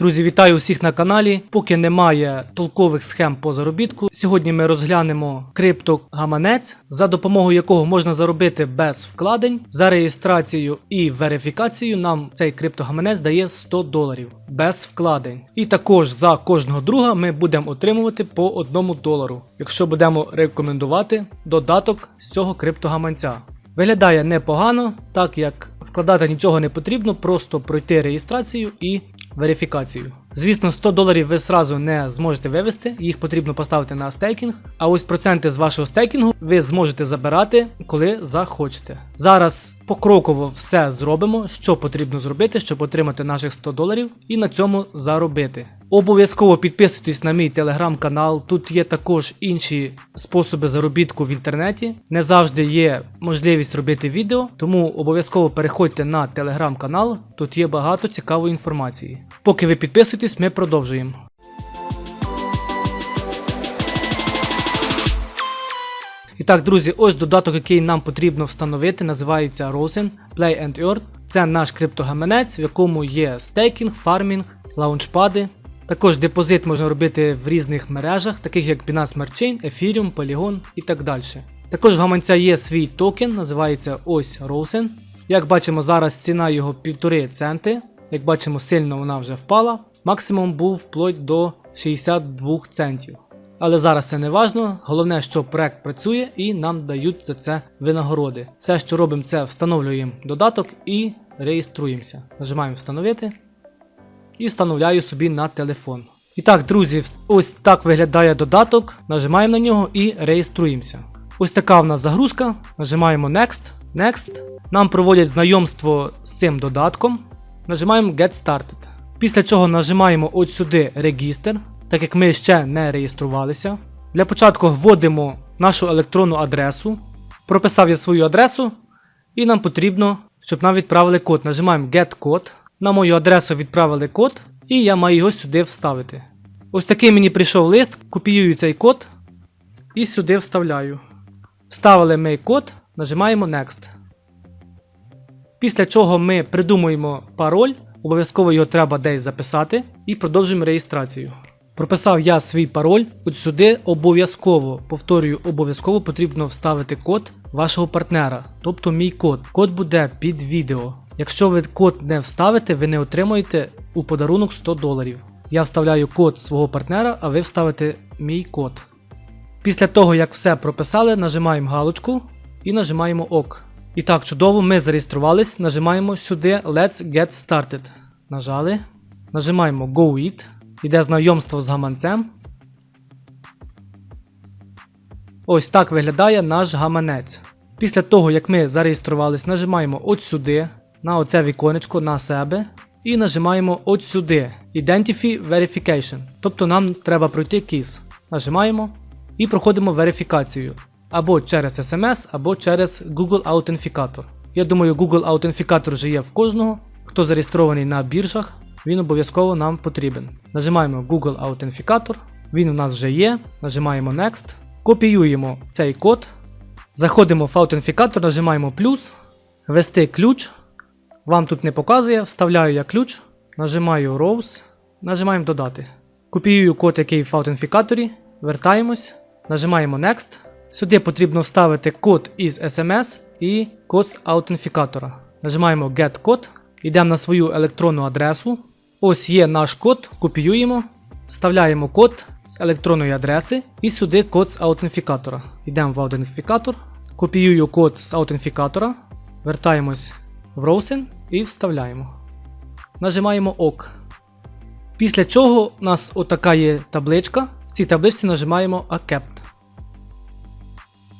Друзі, вітаю усіх на каналі. Поки немає толкових схем по заробітку. Сьогодні ми розглянемо криптогаманець, за допомогою якого можна заробити без вкладень. За реєстрацію і верифікацію нам цей криптогаманець дає 100 доларів без вкладень. І також за кожного друга ми будемо отримувати по 1 долару, якщо будемо рекомендувати додаток з цього криптогаманця. Виглядає непогано, так як вкладати нічого не потрібно, просто пройти реєстрацію і верифікацію. Звісно, 100 доларів ви зразу не зможете вивести, їх потрібно поставити на стейкінг. А ось проценти з вашого стейкінгу ви зможете забирати, коли захочете. Зараз покроково все зробимо, що потрібно зробити, щоб отримати наших 100 доларів і на цьому заробити. Обов'язково підписуйтесь на мій телеграм-канал. Тут є також інші способи заробітку в інтернеті. Не завжди є можливість робити відео, тому обов'язково переходьте на телеграм-канал. Тут є багато цікавої інформації. Поки ви підписуєтесь, ми продовжуємо. І так, друзі, ось додаток, який нам потрібно встановити, називається Rosen Play and Earn. Це наш криптогаманець, в якому є стейкінг, фармінг, лаунчпади. Також депозит можна робити в різних мережах, таких як Binance Smart Chain, Ethereum, Polygon і так далі. Також в гаманця є свій токен, називається ось Rosen. Як бачимо, зараз ціна його 1,5 центи. Як бачимо, сильно вона вже впала. Максимум був вплоть до 62 центів. Але зараз це не важно. Головне, що проект працює і нам дають за це винагороди. Все, що робимо, це встановлюємо додаток і реєструємося. Нажимаємо встановити і встановляю собі на телефон. І так, друзі, ось так виглядає додаток. Нажимаємо на нього і реєструємося. Ось така в нас загрузка. Нажимаємо Next, Next. Нам проводять знайомство з цим додатком. Нажимаємо Get Started. Після чого нажимаємо от сюди Регістр, так як ми ще не реєструвалися. Для початку вводимо нашу електронну адресу. Прописав я свою адресу, і нам потрібно, щоб нам відправили код. Нажимаємо Get код. На мою адресу відправили код, і я маю його сюди вставити. Ось такий мені прийшов лист, копіюю цей код і сюди вставляю. Вставили ми код, нажимаємо Next. Після чого ми придумуємо пароль, обов'язково його треба десь записати і продовжуємо реєстрацію. Прописав я свій пароль. От сюди обов'язково, повторюю, обов'язково потрібно вставити код вашого партнера, тобто мій код. Код буде під відео. Якщо ви код не вставите, ви не отримаєте у подарунок 100 доларів. Я вставляю код свого партнера, а ви вставите мій код. Після того, як все прописали, нажимаємо галочку і нажимаємо ОК. І так, чудово, ми зареєструвались, нажимаємо сюди Let's Get Started. Нажали. Нажимаємо Go It. Іде знайомство з гаманцем. Ось так виглядає наш гаманець. Після того, як ми зареєструвались, нажимаємо от сюди, на оце віконечко на себе. І нажимаємо от сюди Identify Verification. Тобто нам треба пройти кіз. Нажимаємо і проходимо верифікацію. Або через SMS, або через Google Аутентифікатор. Я думаю, Google Аутентифікатор вже є в кожного. Хто зареєстрований на біржах, він обов'язково нам потрібен. Нажимаємо Google Аутентифікатор. Він у нас вже є. Нажимаємо Next. Копіюємо цей код. Заходимо в аутентифікатор, нажимаємо плюс, ввести ключ. Вам тут не показує, вставляю я ключ, нажимаю Rose, нажимаємо додати. Копіюю код, який в аутентифікаторі, вертаємось, нажимаємо Next. Сюди потрібно вставити код із SMS і код з аутентифікатора. Нажимаємо Get код, йдемо на свою електронну адресу. Ось є наш код, копіюємо, вставляємо код з електронної адреси і сюди код з аутентифікатора. Йдемо в аутентифікатор, копіюю код з аутентифікатора, вертаємось в Rosen і вставляємо. Нажимаємо ОК. Після чого у нас отака є табличка. В цій табличці нажимаємо Accept.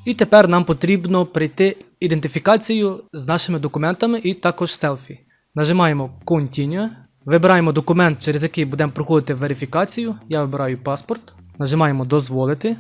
І тепер нам потрібно прийти ідентифікацію з нашими документами і також селфі. Нажимаємо Continue. Вибираємо документ, через який будемо проходити верифікацію. Я вибираю паспорт. Нажимаємо Дозволити.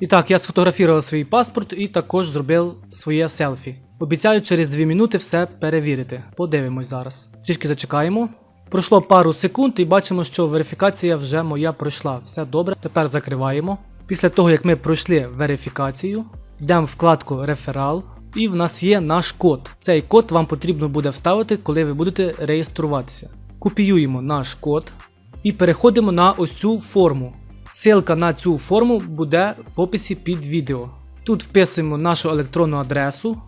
І так, я сфотографував свій паспорт і також зробив своє селфі. Обіцяю через 2 минути все перевірити. Подивимось зараз. Трішки зачекаємо. Пройшло пару секунд і бачимо, що верифікація вже моя пройшла. Все добре. Тепер закриваємо. Після того, як ми пройшли верифікацію, йдемо в вкладку Реферал. І в нас є наш код. Цей код вам потрібно буде вставити, коли ви будете реєструватися. Копіюємо наш код, І переходимо на ось цю форму. Ссылка на цю форму буде в описі під відео. Тут вписуємо нашу електронну адресу.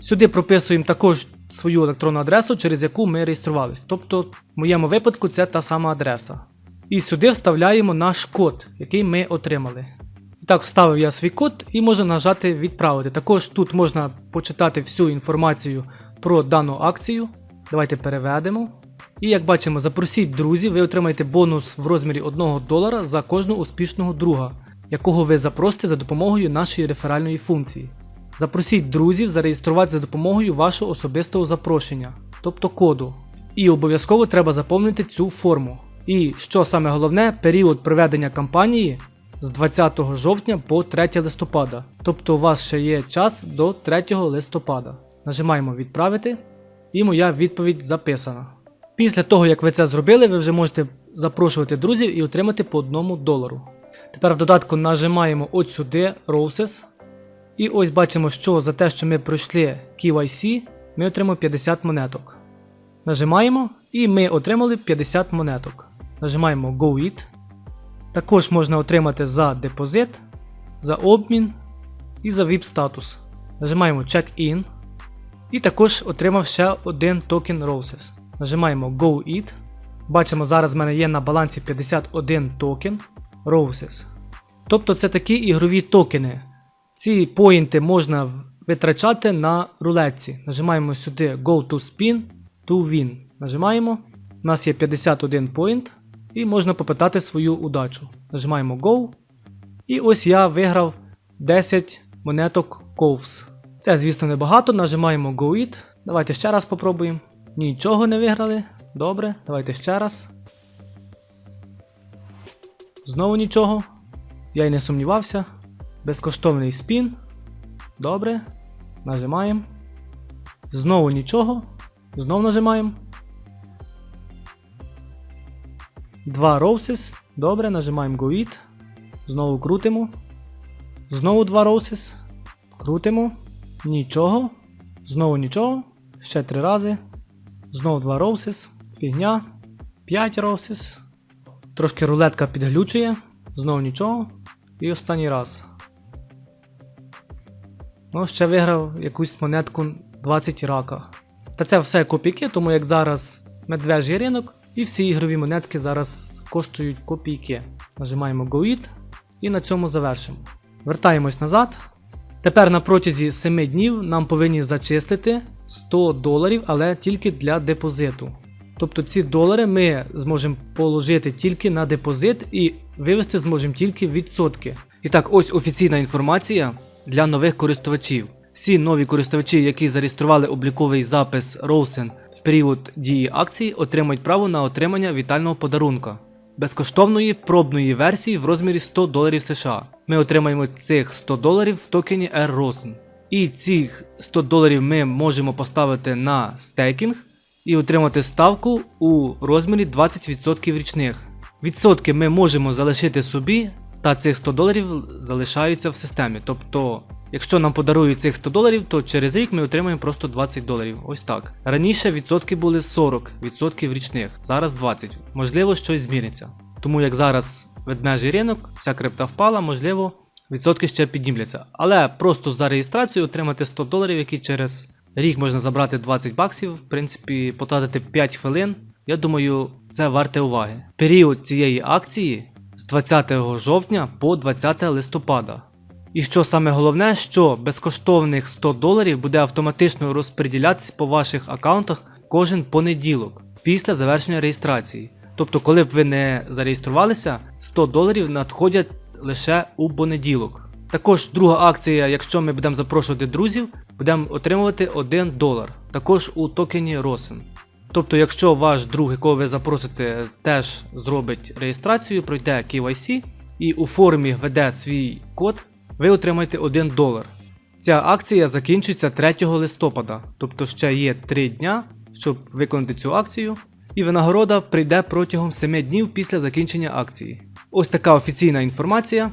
Сюди прописуємо також свою електронну адресу, через яку ми реєструвалися. Тобто, в моєму випадку це та сама адреса. І сюди вставляємо наш код, який ми отримали. Так, вставив я свій код і можна нажати відправити. Також тут можна почитати всю інформацію про дану акцію. Давайте переведемо. І як бачимо, запросіть друзів, ви отримаєте бонус в розмірі 1 долара за кожного успішного друга, якого ви запросите за допомогою нашої реферальної функції. Запросіть друзів зареєструватися за допомогою вашого особистого запрошення, тобто коду. І обов'язково треба заповнити цю форму. І що саме головне, період проведення кампанії з 20 жовтня по 3 листопада. Тобто у вас ще є час до 3 листопада. Нажимаємо відправити, і моя відповідь записана. Після того, як ви це зробили, ви вже можете запрошувати друзів і отримати по 1 долару. Тепер в додатку нажимаємо от сюди Roses. І ось бачимо, що за те, що ми пройшли KYC, ми отримали 50 монеток. Нажимаємо і ми отримали 50 монеток. Нажимаємо Go It. Також можна отримати за депозит, за обмін і за VIP статус. Нажимаємо Check In. І також отримав ще один токен Roses. Нажимаємо Go It. Бачимо, зараз в мене є на балансі 51 токен Roses. Тобто це такі ігрові токени. Ці поінти можна витрачати на рулетці. Нажимаємо сюди Go to Spin to Win. Нажимаємо. У нас є 51 поінт. І можна попитати свою удачу. Нажимаємо Go. І ось я виграв 10 монеток Ковс. Це, звісно, небагато. Нажимаємо Go It. Давайте ще раз попробуємо. Нічого не виграли. Добре, давайте ще раз. Знову нічого. Я й не сумнівався. Безкоштовний спін. Добре. Нажимаємо. Знову нічого. Знову нажимаємо. Два Roses. Добре, нажимаємо Go It. Знову крутимо. Знову два Roses. Крутимо. Нічого. Знову нічого. Ще три рази. Знову два Roses. Фігня. 5 Roses. Трошки рулетка підглючує. Знову нічого. І останній раз. Ну, ще виграв якусь монетку 20 рака. Та це все копійки, тому як зараз медвежий ринок, і всі ігрові монетки зараз коштують копійки. Нажимаємо Go It і на цьому завершимо. Вертаємось назад. Тепер на протязі 7 днів нам повинні зачистити 100 доларів, але тільки для депозиту. Тобто ці долари ми зможемо положити тільки на депозит і вивести зможемо тільки відсотки. І так, ось офіційна інформація для нових користувачів. Всі нові користувачі, які зареєстрували обліковий запис Rosen період дії акції, отримають право на отримання вітального подарунка безкоштовної пробної версії в розмірі 100 доларів США. Ми отримаємо цих 100 доларів в токені Air Rosen. І цих 100 доларів ми можемо поставити на стейкінг і отримати ставку у розмірі 20% річних. Відсотки ми можемо залишити собі, та цих 100 доларів залишаються в системі. Тобто, якщо нам подарують цих 100 доларів, то через рік ми отримаємо просто 20 доларів. Ось так. Раніше відсотки були 40% річних, зараз 20. Можливо, щось зміниться. Тому як зараз ведмежий ринок, вся крипта впала, можливо, відсотки ще піднімляться. Але просто за реєстрацію отримати 100 доларів, які через рік можна забрати 20 баксів, в принципі, потратити 5 хвилин. Я думаю, це варте уваги. Період цієї акції з 20 жовтня по 20 листопада. І що саме головне, що безкоштовних 100 доларів буде автоматично розподілятись по ваших аккаунтах кожен понеділок після завершення реєстрації. Тобто, коли б ви не зареєструвалися, 100 доларів надходять лише у понеділок. Також друга акція, якщо ми будемо запрошувати друзів, будемо отримувати 1 долар. Також у токені Rosen. Тобто, якщо ваш друг, якого ви запросите, теж зробить реєстрацію, пройде KYC і у формі введе свій код, ви отримаєте 1 долар. Ця акція закінчиться 3 листопада, тобто ще є 3 дня, щоб виконати цю акцію, і винагорода прийде протягом 7 днів після закінчення акції. Ось така офіційна інформація.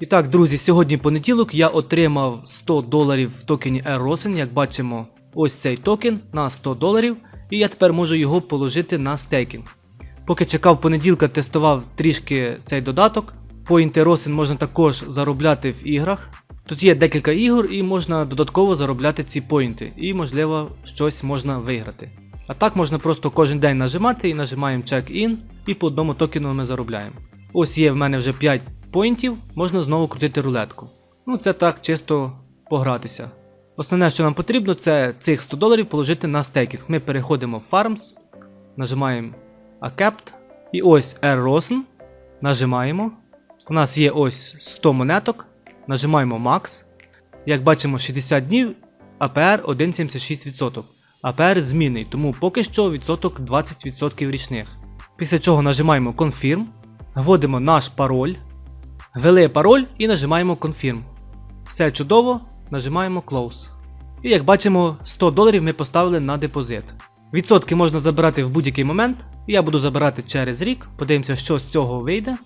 І так, друзі, сьогодні понеділок я отримав 100 доларів в токені Air як бачимо, ось цей токен на 100 доларів, і я тепер можу його положити на стейкінг. Поки чекав понеділка, тестував трішки цей додаток. Поінти Росин можна також заробляти в іграх. Тут є декілька ігор і можна додатково заробляти ці поінти, і можливо щось можна виграти. А так можна просто кожен день нажимати і нажимаємо check-in, і по одному токену ми заробляємо. Ось є в мене вже 5 поінтів, можна знову крутити рулетку. Ну це так чисто погратися. Основне, що нам потрібно, це цих 100 доларів положити на стейкінг. Ми переходимо в Farms, нажимаємо Accept. І ось Air Rosen. Нажимаємо. У нас є ось 100 монеток. Нажимаємо Max. Як бачимо, 60 днів, APR 1,76%. APR змінний, тому поки що відсоток 20% річних. Після чого нажимаємо Confirm, вводимо наш пароль, ввели пароль і нажимаємо Confirm. Все чудово, нажимаємо Close. І як бачимо, 100 доларів ми поставили на депозит. Відсотки можна забирати в будь-який момент. Я буду забирати через рік, подивимося, що з цього вийде.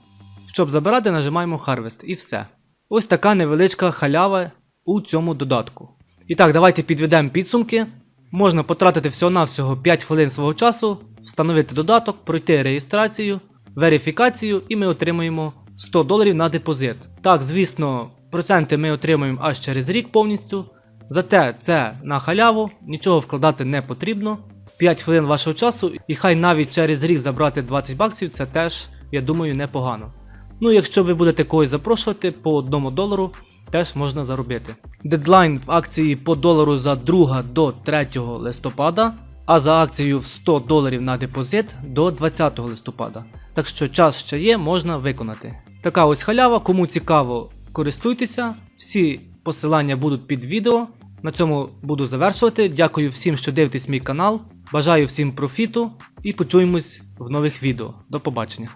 Щоб забирати, нажимаємо Harvest і все. Ось така невеличка халява у цьому додатку. І так, давайте підведемо підсумки. Можна потратити всього-навсього 5 хвилин свого часу, встановити додаток, пройти реєстрацію, верифікацію і ми отримуємо 100 доларів на депозит. Так, звісно, проценти ми отримуємо аж через рік повністю. Зате це на халяву, нічого вкладати не потрібно. 5 хвилин вашого часу, і хай навіть через рік забрати 20 баксів, це теж, я думаю, непогано. Ну, якщо ви будете когось запрошувати по 1 долару, теж можна заробити. Дедлайн в акції по долару за 2 до 3 листопада, а за акцією в 100 доларів на депозит до 20 листопада. Так що час ще є, можна виконати. Така ось халява, кому цікаво, користуйтеся. Всі посилання будуть під відео. На цьому буду завершувати. Дякую всім, що дивитесь мій канал. Бажаю всім профіту і почуємось в нових відео. До побачення.